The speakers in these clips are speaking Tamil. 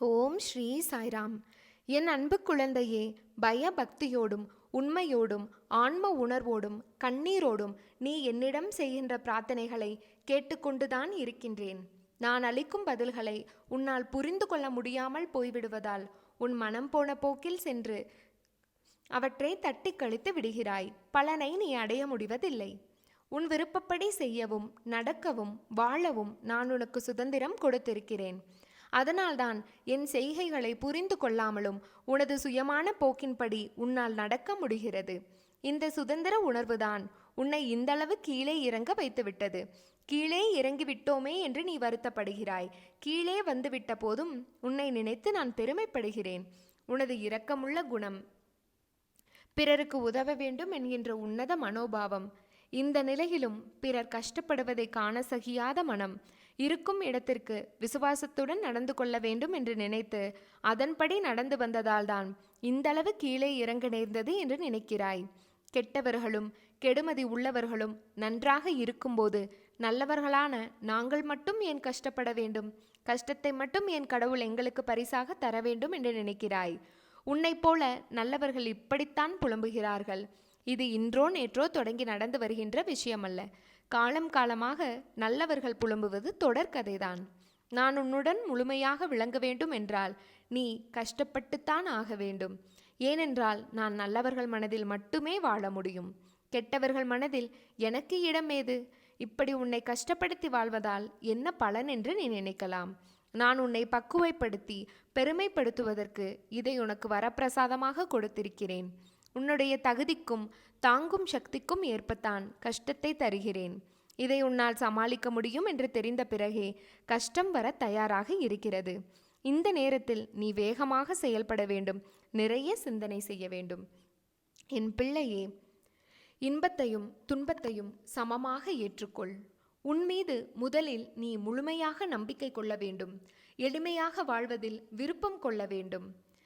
ஓம் ஸ்ரீ சாய்ராம். என் அன்பு குழந்தையே பயபக்தியோடும் உண்மையோடும் ஆன்ம உணர்வோடும் கண்ணீரோடும் நீ என்னிடம் செய்கின்ற பிரார்த்தனைகளை கேட்டுக்கொண்டுதான் இருக்கின்றேன். நான் அளிக்கும் பதில்களை உன்னால் புரிந்து கொள்ள முடியாமல் போய்விடுவதால் உன் மனம் போன போக்கில் சென்று அவற்றை தட்டி கழித்து விடுகிறாய். பலனை நீ அடைய முடிவதில்லை. உன் விருப்பப்படி செய்யவும் நடக்கவும் வாழவும் நான் உனக்கு சுதந்திரம் கொடுத்திருக்கிறேன். அதனால்தான் என் செய்கைகளை புரிந்து கொள்ளாமலும் உனது சுயமான போக்கின்படி உன்னால் நடக்க முடிகிறது. இந்த சுதந்திர உணர்வுதான் உன்னை இந்தளவு கீழே இறங்க வைத்துவிட்டது. கீழே இறங்கி விட்டோமே என்று நீ வருத்தப்படுகிறாய். கீழே வந்துவிட்ட போதும் உன்னை நினைத்து நான் பெருமைப்படுகிறேன். உனது இரக்கமுள்ள குணம் பிறருக்கு உதவ வேண்டும் என்கின்ற உன்னத மனோபாவம். இந்த நிலையிலும் பிறர் கஷ்டப்படுவதை காண சகியாத மனம். இருக்கும் இடத்திற்கு விசுவாசத்துடன் நடந்து கொள்ள வேண்டும் என்று நினைத்து அதன்படி நடந்து வந்ததால்தான் இந்தளவு கீழே இறங்க நேர்ந்தது என்று நினைக்கிறாய். கெட்டவர்களும் கெடுமதி உள்ளவர்களும் நன்றாக இருக்கும்போது நல்லவர்களான நாங்கள் மட்டும் ஏன் கஷ்டப்பட வேண்டும்? கஷ்டத்தை மட்டும் என் கடவுள் எங்களுக்கு பரிசாக தர வேண்டும் என்று நினைக்கிறாய். உன்னை போல நல்லவர்கள் இப்படித்தான் புலம்புகிறார்கள். இது இன்றோ நேற்றோ தொடங்கி நடந்து வருகின்ற விஷயமல்ல. காலம் காலமாக நல்லவர்கள் புலம்புவது தொடர்கதைதான் நான் உன்னுடன் முழுமையாக விளங்க வேண்டும் என்றால் நீ கஷ்டப்பட்டுத்தான் ஆக வேண்டும். ஏனென்றால் நான் நல்லவர்கள் மனதில் மட்டுமே வாழ முடியும். கெட்டவர்கள் மனதில் எனக்கு இடம் ஏது? இப்படி உன்னை கஷ்டப்படுத்தி வாழ்வதால் என்ன பலன் என்று நீ நினைக்கலாம். நான் உன்னை பக்குவைப்படுத்தி பெருமைப்படுத்துவதற்கு இதை உனக்கு வரப்பிரசாதமாக கொடுத்திருக்கிறேன். உன்னுடைய தகுதிக்கும் தாங்கும் சக்திக்கும் ஏற்பத்தான் கஷ்டத்தை தருகிறேன். இதை உன்னால் சமாளிக்க முடியும் என்று தெரிந்த பிறகே கஷ்டம் வர தயாராக இருக்கிறது. இந்த நேரத்தில் நீ வேகமாக செயல்பட வேண்டும். நிறைய சிந்தனை செய்ய வேண்டும். என் பிள்ளையே இன்பத்தையும் துன்பத்தையும் சமமாக ஏற்றுக்கொள். உன் மீது முதலில் நீ முழுமையாக நம்பிக்கை கொள்ள வேண்டும். எளிமையாக வாழ்வதில் விருப்பம் கொள்ள வேண்டும்.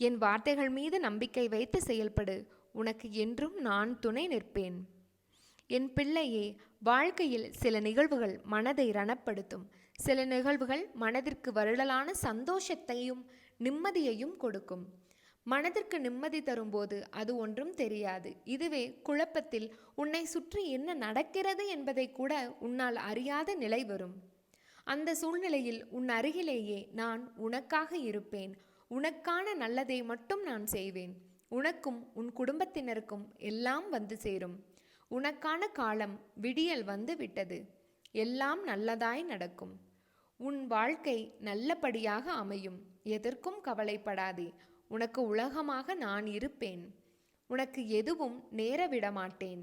என் வார்த்தைகள் மீது நம்பிக்கை வைத்து செயல்படு. உனக்கு என்றும் நான் துணை நிற்பேன். என் பிள்ளையே வாழ்க்கையில் சில நிகழ்வுகள் மனதை ரணப்படுத்தும். சில நிகழ்வுகள் மனதிற்கு வருடலான சந்தோஷத்தையும் நிம்மதியையும் கொடுக்கும். மனதிற்கு நிம்மதி தரும்போது அது ஒன்றும் தெரியாது. இதுவே குழப்பத்தில் உன்னை சுற்றி என்ன நடக்கிறது என்பதை கூட உன்னால் அறியாத நிலை வரும். அந்த சூழ்நிலையில் உன் அருகிலேயே நான் உனக்காக இருப்பேன். உனக்கான நல்லதை மட்டும் நான் செய்வேன். உனக்கும் உன் குடும்பத்தினருக்கும் எல்லாம் வந்து சேரும். உனக்கான காலம் விடியல் வந்து விட்டது. எல்லாம் நல்லதாய் நடக்கும். உன் வாழ்க்கை நல்லபடியாக அமையும். எதற்கும் கவலைப்படாதே. உனக்கு உலகமாக நான் இருப்பேன். உனக்கு எதுவும் நேர விட மாட்டேன்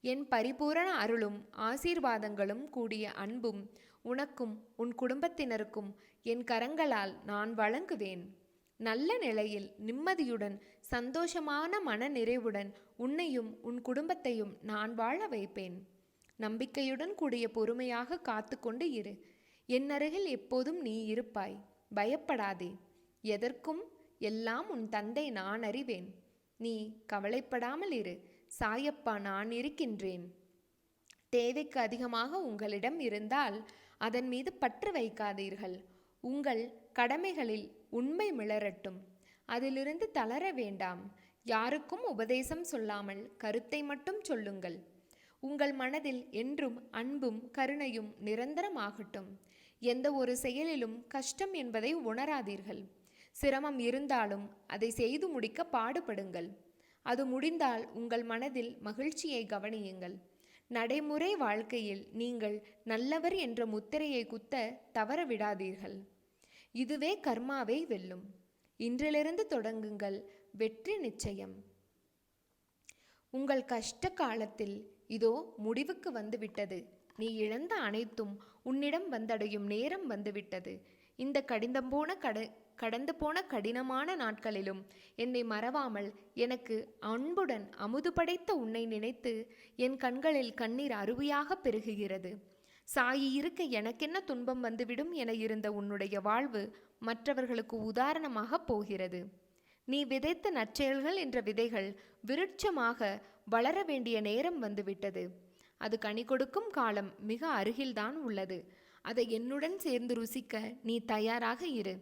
என் பரிபூரண அருளும் ஆசீர்வாதங்களும் கூடிய அன்பும் உனக்கும் உன் குடும்பத்தினருக்கும் என் கரங்களால் நான் வழங்குவேன். நல்ல நிலையில் நிம்மதியுடன் சந்தோஷமான மன நிறைவுடன் உன்னையும் உன் குடும்பத்தையும் நான் வாழ வைப்பேன். நம்பிக்கையுடன் கூடிய பொறுமையாக காத்து கொண்டு இரு. என் அருகில் எப்போதும் நீ இருப்பாய். பயப்படாதே. எதற்கும் எல்லாம் உன் தந்தை நான் அறிவேன். நீ கவலைப்படாமல் இரு. சாயப்பா நான் இருக்கின்றேன். தேவைக்கு அதிகமாக உங்களிடம் இருந்தால் அதன் மீது பற்று வைக்காதீர்கள். உங்கள் கடமைகளில் உண்மை மிளரட்டும். அதிலிருந்து தளர வேண்டாம். யாருக்கும் உபதேசம் சொல்லாமல் கருத்தை மட்டும் சொல்லுங்கள். உங்கள் மனதில் என்றும் அன்பும் கருணையும் நிரந்தரமாகட்டும். எந்த ஒரு செயலிலும் கஷ்டம் என்பதை உணராதீர்கள். சிரமம் இருந்தாலும் அதை செய்து முடிக்க பாடுபடுங்கள். அது முடிந்தால் உங்கள் மனதில் மகிழ்ச்சியை கவனியுங்கள். நடைமுறை வாழ்க்கையில் நீங்கள் நல்லவர் என்ற முத்திரையை குத்த தவற விடாதீர்கள் இதுவே கர்மாவை வெல்லும். இன்றிலிருந்து தொடங்குங்கள் வெற்றி நிச்சயம். உங்கள் கஷ்ட காலத்தில் இதோ முடிவுக்கு வந்துவிட்டது. நீ இழந்த அனைத்தும் உன்னிடம் வந்தடையும் நேரம் வந்துவிட்டது. இந்த கடிதம் போன கட கடந்து போன கடினமான நாட்களிலும் என்னை மறவாமல் எனக்கு அன்புடன் அமுது படைத்த உன்னை நினைத்து என் கண்களில் கண்ணீர் அருவியாக பெருகுகிறது. சாயி இருக்க எனக்கென்ன துன்பம் வந்துவிடும் என இருந்த உன்னுடைய வாழ்வு மற்றவர்களுக்கு உதாரணமாக போகிறது. நீ விதைத்த நற்செயல்கள் என்ற விதைகள் விருட்சமாக வளர வேண்டிய நேரம் வந்துவிட்டது. அது கனி கொடுக்கும் காலம் மிக அருகில்தான் உள்ளது. அதை என்னுடன் சேர்ந்து ருசிக்க நீ தயாராக இரு.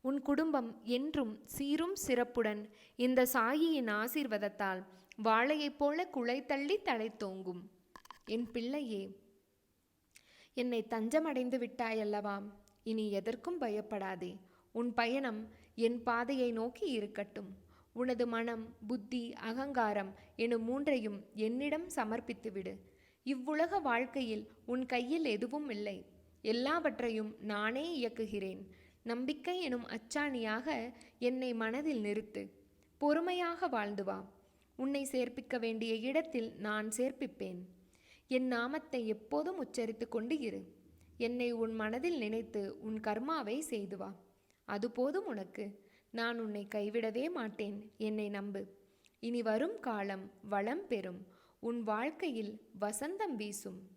உன் குடும்பம் என்றும் சீரும் சிறப்புடன் இந்த சாயியின் ஆசீர்வாதத்தால் வாழையைப் போல குலை தள்ளி தலை தோங்கும் என் பிள்ளையே என்னை தஞ்சமடைந்து விட்டாயல்லவா? இனி எதற்கும் பயப்படாதே. உன் பயணம் என் பாதையை நோக்கி இருக்கட்டும். உனது மனம் புத்தி அகங்காரம் எனும் மூன்றையும் என்னிடம் சமர்ப்பித்துவிடு. இவ்வுலக வாழ்க்கையில் உன் கையில் எதுவும் இல்லை. எல்லாவற்றையும் நானே இயக்குகிறேன். நம்பிக்கை எனும் அச்சாணியாக என்னை மனதில் நிறுத்து. பொறுமையாக வாழ்ந்து வா. உன்னை சேர்ப்பிக்க வேண்டிய இடத்தில் நான் சேர்ப்பிப்பேன். என் நாமத்தை எப்போதும் உச்சரித்து கொண்டு இரு. என்னை உன் மனதில் நினைத்து உன் கர்மாவை செய்து வா. அது போதும் உனக்கு. நான் உன்னை கைவிடவே மாட்டேன். என்னை நம்பு. இனி வரும் காலம் வளம் பெறும். உன் வாழ்க்கையில் வசந்தம் வீசும்.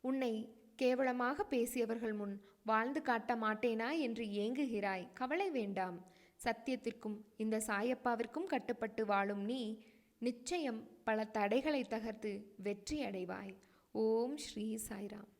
உன்னை கேவலமாக பேசியவர்கள் முன் வாழ்ந்து காட்ட மாட்டேனா என்று ஏங்குகிறாய். கவலை வேண்டாம். சத்தியத்திற்கும் இந்த சாயப்பாவிற்கும் கட்டுப்பட்டு வாழும் நீ நிச்சயம் பல தடைகளை தகர்த்து வெற்றி அடைவாய் ஓம் ஸ்ரீ சாய்ராம்.